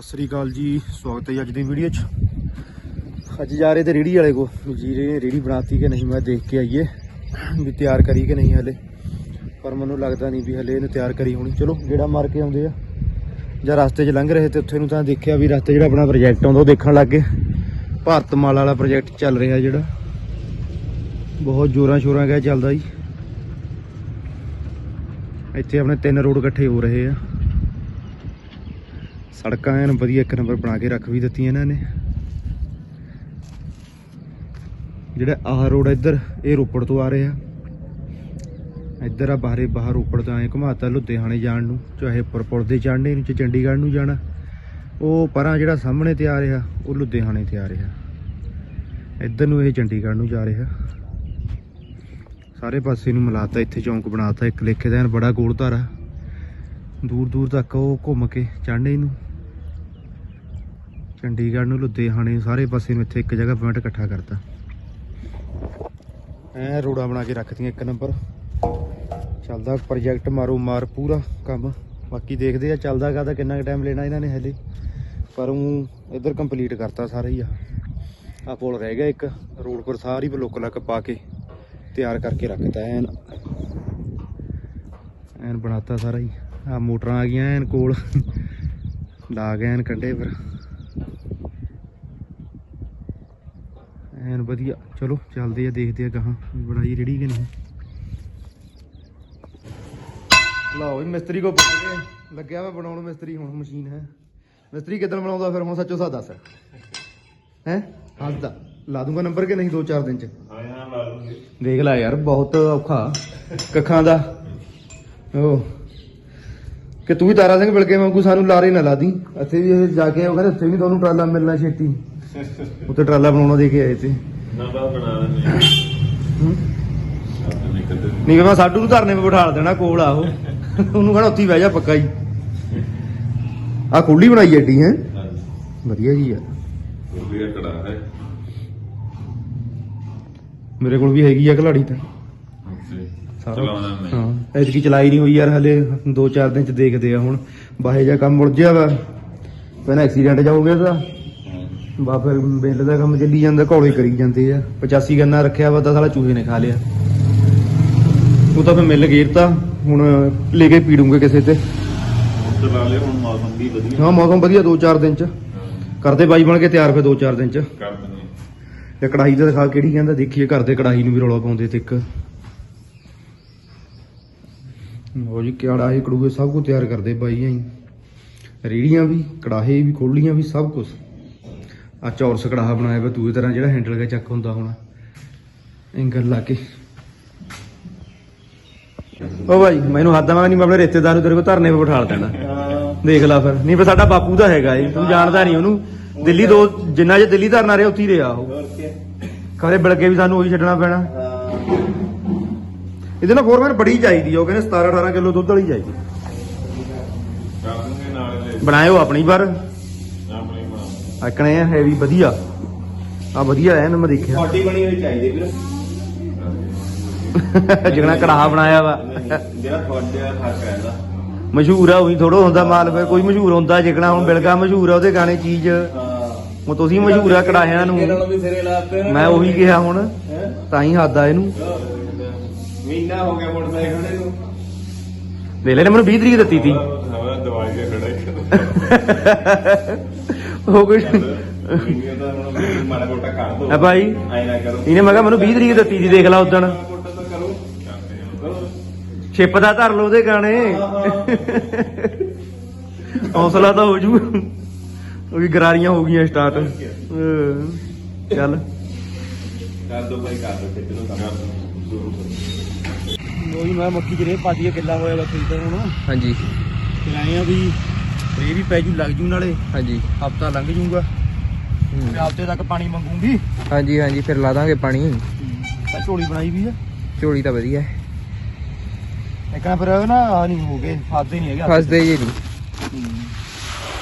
ਸਤਿ ਸ੍ਰੀ ਅਕਾਲ ਜੀ, ਸਵਾਗਤ ਹੈ ਜੀ ਅੱਜ ਦੀ ਵੀਡੀਓ 'ਚ। ਅੱਜ ਜਾ ਰਹੇ ਤੇ ਰੇੜੀ ਵਾਲੇ ਕੋ ਜੀ ਰੇ ਰੇੜੀ ਬਣਾਤੀ ਕਿ ਨਹੀਂ, ਮੈਂ ਦੇਖ ਕੇ ਆਈਏ। ਵੀ ਤਿਆਰ ਕਰੀ ਕਿ ਨਹੀਂ ਹਲੇ। ਪਰ ਮੈਨੂੰ ਲੱਗਦਾ ਨਹੀਂ ਵੀ ਹਲੇ ਇਹਨੂੰ ਤਿਆਰ ਕਰੀ ਹੋਣੀ। ਚਲੋ ਜਿਹੜਾ ਮਾਰ ਕੇ ਆਉਂਦੇ ਆ। ਜਾਂ ਰਸਤੇ 'ਚ ਲੰਘ ਰਹੇ ਤੇ ਉੱਥੇ ਨੂੰ ਤਾਂ ਦੇਖਿਆ ਵੀ ਰਸਤੇ ਜਿਹੜਾ ਆਪਣਾ ਪ੍ਰੋਜੈਕਟ ਆਉਂਦਾ, ਉਹ ਦੇਖਣ ਲੱਗ ਗਏ। ਭਾਰਤ ਮਾਲ ਵਾਲਾ ਪ੍ਰੋਜੈਕਟ ਚੱਲ ਰਿਹਾ ਜਿਹੜਾ। ਬਹੁਤ ਜ਼ੋਰਾਂ ਸ਼ੋਰਾਂ ਗਿਆ ਚੱਲਦਾ ਜੀ। ਇੱਥੇ ਆਪਣੇ ਤਿੰਨ ਰੋਡ ਇਕੱਠੇ ਹੋ ਰਹੇ ਆ। ਸੜਕਾਂ ਐਨ ਵਧੀਆ ਇੱਕ ਨੰਬਰ ਬਣਾ ਕੇ ਰੱਖ ਵੀ ਦਿੱਤੀਆਂ ਇਹਨਾਂ ਨੇ। ਜਿਹੜਾ ਆਹ ਰੋਡ ਇੱਧਰ, ਇਹ ਰੋਪੜ ਤੋਂ ਆ ਰਿਹਾ। ਇੱਧਰ ਆ ਬਾਹਰੇ ਬਾਹਰ ਰੋਪੜ ਤੋਂ ਆਏ ਘੁਮਾਤਾ ਲੁਧਿਆਣੇ ਜਾਣ ਨੂੰ, ਚਾਹੇ ਉੱਪਰ ਪੁਲ ਦੇ ਚੜ੍ਹਨੇ ਨੂੰ, ਚਾਹੇ ਚੰਡੀਗੜ੍ਹ ਨੂੰ ਜਾਣਾ। ਉਹ ਪਰਾਂ ਜਿਹੜਾ ਸਾਹਮਣੇ ਤੇ ਆ ਰਿਹਾ, ਉਹ ਲੁਧਿਆਣੇ ਤੇ ਆ ਰਿਹਾ। ਇੱਧਰ ਨੂੰ ਇਹ ਚੰਡੀਗੜ੍ਹ ਨੂੰ ਜਾ ਰਿਹਾ। ਸਾਰੇ ਪਾਸੇ ਨੂੰ ਮਿਲਾਤਾ, ਇੱਥੇ ਚੌਂਕ ਬਣਾਤਾ, ਇੱਕ ਲੇਖੇ ਦਾ ਐਨ ਬੜਾ ਗੋਲ ਧਾਰਾ। ਦੂਰ ਦੂਰ ਤੱਕ ਉਹ ਘੁੰਮ ਕੇ ਚੜ੍ਹਨੇ ਨੂੰ। ਚੰਡੀਗੜ੍ਹ ਨੂੰ, ਲੁਧਿਆਣੇ ਨੂੰ ਸਾਰੇ ਪਾਸੇ ਨੂੰ ਇੱਥੇ ਇੱਕ ਜਗ੍ਹਾ ਪੁਆਇੰਟ ਇਕੱਠਾ ਕਰਤਾ। ਐ ਰੋੜਾ ਬਣਾ ਕੇ ਰੱਖਤੀਆਂ ਇੱਕ ਨੰਬਰ। ਚੱਲਦਾ ਪ੍ਰੋਜੈਕਟ ਮਾਰੋ ਮਾਰ ਪੂਰਾ ਕੰਮ। ਬਾਕੀ ਦੇਖਦੇ ਆ ਚੱਲਦਾ ਕਾਹਦਾ, ਕਿੰਨਾ ਕੁ ਟਾਈਮ ਲੈਣਾ ਇਹਨਾਂ ਨੇ ਹਲੇ ਪਰ ਉਹ ਇੱਧਰ ਕੰਪਲੀਟ ਕਰਤਾ ਸਾਰਾ ਹੀ ਆ। ਆ ਪੁਲ ਰਹਿ ਗਿਆ ਇੱਕ, ਰੋਡ ਪਰ ਸਾਰੀ ਬਲੋਕ ਲੱਕ ਪਾ ਕੇ ਤਿਆਰ ਕਰਕੇ ਰੱਖਤਾ ਐਨ। ਐਨ ਬਣਾਤਾ ਸਾਰਾ ਹੀ। ਆ ਮੋਟਰਾਂ ਆ ਗਈਆਂ ਐਨ ਕੋਲ। ਲਾ ਗਏ ਐਨ ਕੰਡੇ ਪਰ। ਐਨ ਵਧੀਆ। ਚਲੋ, ਚੱਲਦੇ ਆ, ਦੇਖਦੇ ਆ ਗਾਹਾਂ ਬਣਾਈ ਰੇੜੀ ਕਿ ਨਹੀਂ। ਲਓ ਵੀ ਮਿਸਤਰੀ ਕੋ ਪੁੱਛ ਗਏ। ਲੱਗਿਆ ਵਾ ਬਣਾਉਣ ਮਿਸਤਰੀ, ਹੁਣ ਮਸ਼ੀਨ ਹੈ। ਮਿਸਤਰੀ ਕਿੱਦਣ ਬਣਾਉਂਦਾ ਫਿਰ ਹੁਣ ਸੱਚੋ ਸਾ ਦੱਸ। ਹੈ? ਹੱਸਦਾ। ਲਾ ਦੂੰਗਾ ਨੰਬਰ ਕਿ ਨਹੀਂ 2-4 ਦਿਨ ਚ? ਹਾਂ ਹਾਂ ਲਾ ਲੂੰਗੇ ਦੇਖ ਲੈ ਯਾਰ, ਬਹੁਤ ਔਖਾ। ਕੱਖਾਂ ਦਾ। ਉਹ ਕਿ ਤੂੰ ਵੀ ਤਾਰਾ ਸਿੰਘ ਮਿਲ ਕੇ ਵਾਂਗੂ ਸਾਨੂੰ ਲਾਰੇ ਨਾ ਲਾ ਦੀ। ਇੱਥੇ ਵੀ ਜਾ ਕੇ ਉਹ ਕਹਿੰਦੇ ਉੱਥੇ ਵੀ ਤੁਹਾਨੂੰ ਟਰਾਲਾ ਮਿਲਣਾ ਛੇਤੀ। ਉੱਥੇ ਟਰਾਲਾ ਬਣਾਉਣਾ ਦੇ ਕੇ ਆਏ ਤੇ ਨਾ ਬਾ ਬਣਾ ਲੈਣੇ ਨਹੀਂ ਵੀ ਮੈਂ ਸਾਡੂ ਨੂੰ ਧਰਨੇ 'ਤੇ ਬਿਠਾ ਦੇਣਾ ਕੋਲ ਆ ਉਹ ਉਹਨੂੰ ਕਹਣਾ ਉੱਥੇ ਹੀ ਬਹਿ ਜਾ ਪੱਕਾ ਹੀ। ਆ ਕੁੱਲੀ ਬਣਾਈ ਐਡੀ ਹੈ? ਵਧੀਆ ਜੀ ਆ। ਕੜਾ ਹੈ। ਮੇਰੇ ਕੋਲ ਵੀ ਹੈਗੀ ਆ ਘਲਾੜੀ ਤਾਂ। ਚਲਾਉਣਾ ਨਹੀਂ ਹਾਂ ਐਤਕੀ ਚਲਾਈ ਨਹੀਂ ਹੋਈ ਯਾਰ ਹਲੇ 2-4 ਦਿਨ ਚ ਦੇਖਦੇ ਆ ਹੁਣ। ਬਾਹੇ ਜਾ ਕੰਮ ਉਲਝਿਆ ਵਾ। ਪਹਿਲਾਂ ਐਕਸੀਡੈਂਟ ਜਾ ਹੋ ਗਿਆ ਤਾਂ ਬਾ ਫਿਰ ਬਿੱਲ ਦਾ ਕੰਮ ਚੱਲੀ ਜਾਂਦਾ ਘੋੜੇ ਕਰੀ ਜਾਂਦੇ ਆ। 85 ਗੰਨਾ ਰੱਖਿਆ ਵਾ ਤਾਂ ਸਾਲਾ ਚੂਹੇ ਨੇ ਖਾ ਲਿਆ। ਉਹ ਤਾਂ ਫਿਰ ਮਿਲ ਗੇਰਤਾ ਹੁਣ ਲੈ ਕੇ ਪੀੜੂਗੇ ਕਿਸੇ ਤੇ। ਚਲਾ ਲਿਆ ਹੁਣ ਮੌਸਮ ਵੀ ਵਧੀਆ। ਹਾਂ ਮੌਸਮ ਵਧੀਆ 2-4 ਦਿਨ ਚ। ਕਰਦੇ ਬਾਈ ਬਣ ਕੇ ਤਿਆਰ ਫਿਰ 2-4 ਦਿਨ ਚ। ਕਰ ਦਿੰਦੇ ਤੇ ਕੜਾਈ ਦਾ ਦਿਖਾ ਕਿਹੜੀ ਕਹਿੰਦਾ ਦੇਖੀਏ ਘਰ ਦੇ ਕੜਾਈ ਨੂੰ ਵੀ ਰੌਲਾ ਪਾਉਂਦੇ ਤੇ ਇੱਕ। ਉਹ ਜੀ ਕੜਾਹੇ ਕੜੂਏ ਸਭ ਕੁਝ ਤਿਆਰ ਕਰਦੇ ਬਾਈ ਆਂ ਰੇੜੀਆਂ ਵੀ ਕੜਾਹੇ ਵੀ ਖੋਲੀਆਂ ਵੀ ਸਭ ਕੁਝ ਆ ਚੌਰਸ ਕੜਾਹਾ ਬਣਾਇਆ ਵਾ ਦੂਏ ਤਰ੍ਹਾਂ ਜਿਹੜਾ ਹੈਂਡਲ ਦਾ ਚੱਕ ਹੁੰਦਾ ਹੁਣ। ਐਂਗਲ ਲਾ ਕੇ। ਓ ਭਾਈ ਮੈਨੂੰ ਹੱਦਾਂ ਮੈਂ ਨਹੀਂ ਮੈਂ ਆਪਣੇ ਰਿਸ਼ਤੇਦਾਰ ਨੂੰ ਤੇਰੇ ਕੋਲ ਧਰਨੇ 'ਤੇ ਬਿਠਾ ਦੇਣਾ। ਦੇਖ ਲੈ ਫਿਰ। ਨਹੀਂ ਪਰ ਸਾਡਾ ਬਾਪੂ ਦਾ ਹੈਗਾ ਏ ਤੂੰ ਜਾਣਦਾ ਨਹੀਂ ਉਹਨੂੰ। ਦਿੱਲੀ ਦੋ ਜਿੰਨਾ ਜੇ ਦਿੱਲੀ ਧਰਨਾ ਰਿਹਾ ਉੱਥੇ ਹੀ ਰਿਹਾ ਉਹ। ਕਦੇ ਬਿਲਕੇ ਵੀ ਸਾਨੂੰ ਉਹੀ ਛੱਡਣਾ ਪੈਣਾ। ਇਹਦੇ ਨਾਲ ਫੋਰਮੈਨ ਬੜੀ ਚਾਹੀਦੀ ਉਹ ਕਹਿੰਦੇ 17 18 ਕਿਲੋ ਦੁੱਧ ਵਾਲੀ ਚਾਹੀਦੀ। ਬਣਾਇਓ ਆਪਣੀ ਪਰ। ਆਕਣੇ ਆ ਹੈਵੀ ਵਧੀਆ। ਆ ਵਧੀਆ ਐਨ ਮੈਂ ਦੇਖਿਆ। ਤੁਹਾਡੀ ਬਣੀ ਹੋਈ ਚਾਹੀਦੀ ਵੀਰ। ਜਿਗਣਾ ਕੜਾਹਾ ਬਣਾਇਆ ਵਾ। ਜਿਹੜਾ ਤੁਹਾਡੇ ਦਾ ਫ਼ਰਕ ਰਹਿੰਦਾ ਮਸ਼ਹੂਰ ਆ ਉਹੀ ਥੋੜਾ ਹੁੰਦਾ ਮਾਲ ਫਿਰ ਕੋਈ ਮਸ਼ਹੂਰ ਹੁੰਦਾ ਜਿਗਣਾ ਹੁਣ ਬਿਲਕਾ ਮਸ਼ਹੂਰ ਆ ਉਹਦੇ ਗਾਣੇ ਚੀਜ਼। ਹਾਂ। ਹੁਣ ਤੁਸੀਂ ਮਸ਼ਹੂਰ ਆ ਕੜਾਹਿਆਂ ਨੂੰ। ਮੈਂ ਉਹੀ ਕਿਹਾ ਹੁਣ। ਹੈਂ? ਤਾਂ ਹੀ ਹੱਦ ਆ ਇਹਨੂੰ। ਮਹੀਨਾ ਹੋ ਗਿਆ ਮੋਟਰਸਾਈਕਲ ਖੜੇ ਨੂੰ। ਦੇ ਲੈ ਨੇ ਮੈਨੂੰ 20 ਤਰੀਕ ਦਿੱਤੀ ਹਵਾ ਦਵਾਈ ਦੇ ਖੜਾ। ਹੀ ਹੁਣ ਮਾੜਾ ਮੋਟਾ ਕਰ ਦੋ। ਆ ਭਾਈ ਨਾ ਕਰੋ। ਇਹਨੇ ਮੈਂ ਕਿਹਾ ਮੈਨੂੰ 20 ਤਰੀਕ ਦਿੱਤੀ ਸੀ ਦੇਖ ਲਾ ਉਦਣ। ਮੋਟਾ ਤਾਂ ਕਰੋ। ਕਰੋ। ਛਿਪ ਦਾ ਧਰ ਲਓ ਉਹਦੇ ਗਾਣੇ। ਹੌਸਲਾ ਤਾਂ ਹੋ ਜੂ। ਉਹ ਵੀ ਗਰਾਰੀਆਂ ਹੋ ਗਈਆਂ ਸਟਾਰਟ ਚੱਲ। ਕਰ ਦੋ ਭਾਈ ਕਰ ਦੋ। ਖਿੱਚ ਲੋ ਉਹੀ ਮੈਂ ਮੱਕੀ ਜਿਹੜੇ ਪਾਟੀਆ ਕਿੱਲਾ ਹੋਇਆ ਵਾ ਖੇਤਾਂ ਹੁਣ। ਹਾਂਜੀ। ਤੇ ਆਏ ਆ ਵੀ ਇਹ ਵੀ ਪੈ ਜੂ ਲੱਗ ਜੂ ਨਾਲੇ। ਹਾਂਜੀ। ਹਫਤਾ ਲੰਘ ਜੂਗਾ। ਹੂੰ। ਹਫ਼ਤੇ ਤੱਕ ਪਾਣੀ ਮੰਗੂਗੀ। ਹਾਂਜੀ ਹਾਂਜੀ ਫਿਰ ਲਾ ਦਾਂਗੇ ਪਾਣੀ। ਤਾਂ ਝੋਲੀ ਬਣਾਈ ਵੀ ਆ। ਝੋਲੀ ਤਾਂ ਵਧੀਆ। ਹੈ ਇੱਕਣਾ ਫਿਰ ਨਾ ਆ ਨਹੀਂ ਹੋ ਗਏ ਫਸਦੇ ਨਹੀਂ ਹੈਗੇ ਫਸਦੇ ਜੇ ਨਹੀਂ।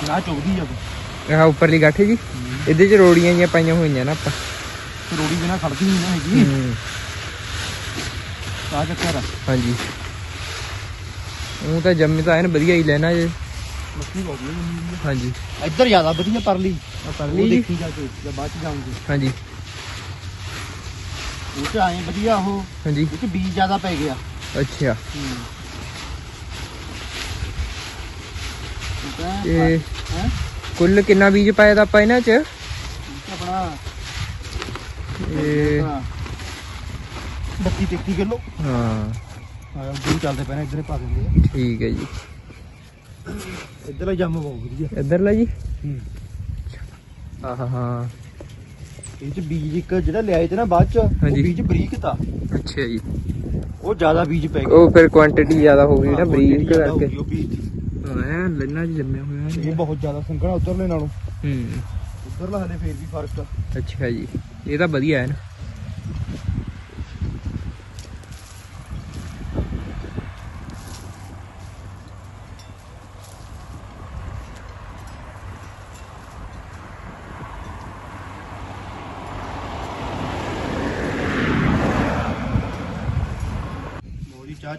ਨਾ। ਚੁਗਦੀ ਆ ਆਹ ਉੱਪਰਲੀ ਗੱਠ ਜੀ। ਇਹਦੇ ਚ ਰੋੜੀਆਂ ਜੀਆਂ ਪਾਈਆਂ ਹੋਈਆਂ ਨਾ ਆਪਾਂ। ਰੋੜੀ ਬਿਨਾ ਖੜਦੀ ਨਹੀਂ ਨਾ ਹੈਗੀ। ਆ ਚੱਕਰ ਹਾਂਜੀ। ਉਹ ਤਾਂ ਜੰਮੀ ਤਾਂ ਐਨ ਵਧੀਆ ਹੀ ਲੈਣਾ ਜੇ। ਮੱਕੀ ਬਹੁਤ ਵਧੀਆ ਹਾਂਜੀ। ਇੱਧਰ ਜ਼ਿਆਦਾ ਵਧੀਆ ਪਰਲੀ। ਆ ਉਹ ਪਰਲੀ ਜੀ। ਦੇਖੀ ਜਾ ਕੇ ਜਦ ਬਾਅਦ ਚ ਜਾਉਂਗੇ ਹਾਂਜੀ। ਉਹ ਚ ਆਏ ਵਧੀਆ ਉਹ। ਹਾਂਜੀ। ਇਹ ਚ ਬੀਜ ਜ਼ਿਆਦਾ ਪੈ ਗਿਆ। ਅੱਛਾ। ਤੇ ਹੈ। ਕੁੱਲ ਕਿੰਨਾ ਬੀਜ ਪਾਇਆ ਦਾ ਆਪਾਂ ਇਹਨਾਂ ਚ? ਆਪਣਾ ਇਹ 32 33 ਕਿਲੋ। ਹਾਂ। ਹਾਂ ਦੂਰ ਚੱਲਦੇ ਨੇ ਇੱਧਰ ਪਾ ਦਿੰਦੇ ਆ। ਠੀਕ ਹੈ ਜੀ। ਇੱਧਰ ਜੰਮ ਬਹੁਤ ਵਧੀਆ। ਇੱਧਰ ਲਾ ਜੀ ਆਹ ਹਾਂ। ਇਹ ਚ ਬੀਜ ਇੱਕ ਜਿਹੜਾ ਲਿਆਏ ਤੇ ਨਾ ਬਾਅਦ ਚ ਉਹ ਹਾਂਜੀ। ਬੀਜ ਬਰੀਕ ਤਾ। ਅੱਛਾ ਜੀ। ਉਹ ਜ਼ਿਆਦਾ ਬੀਜ ਪੈ ਗਿਆ ਉਹ ਫਿਰ ਕੁਆਂਟੀਟੀ ਜ਼ਿਆਦਾ ਹੋ ਗਈ ਨਾ ਹਾਂ, ਬਰੀਕ quantity ਜ਼ਿਆਦਾ ਹੋ ਕਰਕੇ। ਗਈ ਉਹ ਬੀਜ ਦੀ। ਹਾਂ ਲੈਣਾ ਜੀ ਜੰਮਿਆ ਹੋਇਆ ਇਹ ਬਹੁਤ ਜ਼ਿਆਦਾ ਸੰਘਣਾ ਉਧਰਲੇ ਨਾਲੋਂ। ਹੂੰ। ਉਧਰਲਾ ਹਲੇ ਫੇਰ ਵੀ ਫ਼ਰਕ ਆ। ਅੱਛਾ ਜੀ। ਇਹ ਤਾਂ ਵਧੀਆ ਹੈ ਨਾ।